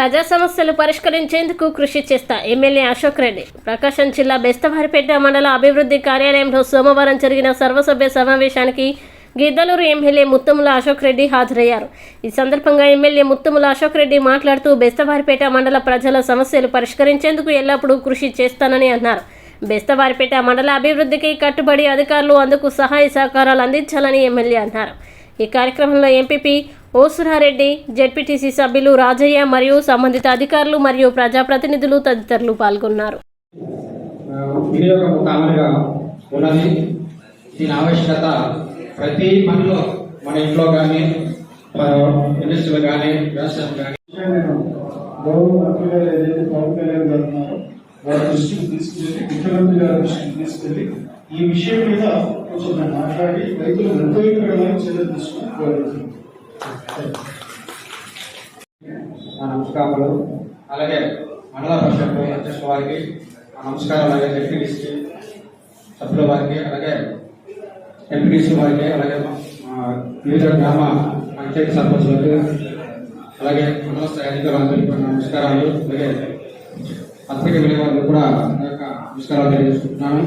ప్రజా సమస్యలు పరిష్కరించేందుకు కృషి చేస్తా ఎమ్మెల్యే అశోక్ రెడ్డి. ప్రకాశం జిల్లా బెస్తవారిపేట మండల అభివృద్ధి కార్యాలయంలో సోమవారం జరిగిన సర్వసభ్య సమావేశానికి గిద్దలూరు ఎమ్మెల్యే ముత్తుముల అశోక్ రెడ్డి హాజరయ్యారు. ఈ సందర్భంగా ఎమ్మెల్యే ముత్తుముల అశోక్ రెడ్డి మాట్లాడుతూ బెస్తవారిపేట మండల ప్రజల సమస్యలు పరిష్కరించేందుకు ఎల్లప్పుడూ కృషి చేస్తానని అన్నారు. బెస్తవారిపేట మండల అభివృద్ధికి కట్టుబడి అధికారులు అందుకు సహాయ సహకారాలు అందించాలని ఎమ్మెల్యే అన్నారు. ఈ కార్యక్రమంలో ఎంపీపీ ఓసురారెడ్డి జెడ్పీటీసీ సభ్యులు రాజయ్య మరియు సంబంధిత అధికారులు మరియు ప్రజాప్రతినిధులు తదితరులు పాల్గొన్నారు. వినియోగం కామన్గా ఉన్నది. దీని ఆవశ్యకత ప్రతి పనిలో మన ఇంట్లో కానీ ఇండస్ట్రీలో కానీ వ్యవసాయం కానీ నేను గౌరవ మంత్రి గారు ఏదైతే పవన్ కళ్యాణ్ గారు ఉన్నారో వారి దృష్టికి తీసుకెళ్ళి ముఖ్యమంత్రి గారి దృష్టికి తీసుకెళ్ళి ఈ విషయం మీద కొంచెం నేను మాట్లాడి రైతులు నిర్వహించడానికి చర్యలు తీసుకుని నమస్కారాలు అలాగే మండల పరిషత్ అధ్యక్షుల వారికి నమస్కారం అలాగే ఎంపీడీసీ సభ్యుల వారికి అలాగే ఎంపీడీసీ వారికి అలాగే వివిధ గ్రామ పంచాయతీ సర్పంచులకు అలాగే మండల స్థాయి అధికారులందరికీ నమస్కారాలు. అలాగే పత్రిక విలేవారికి కూడా నా యొక్క నమస్కారాలు తెలియజేసుకుంటున్నాను.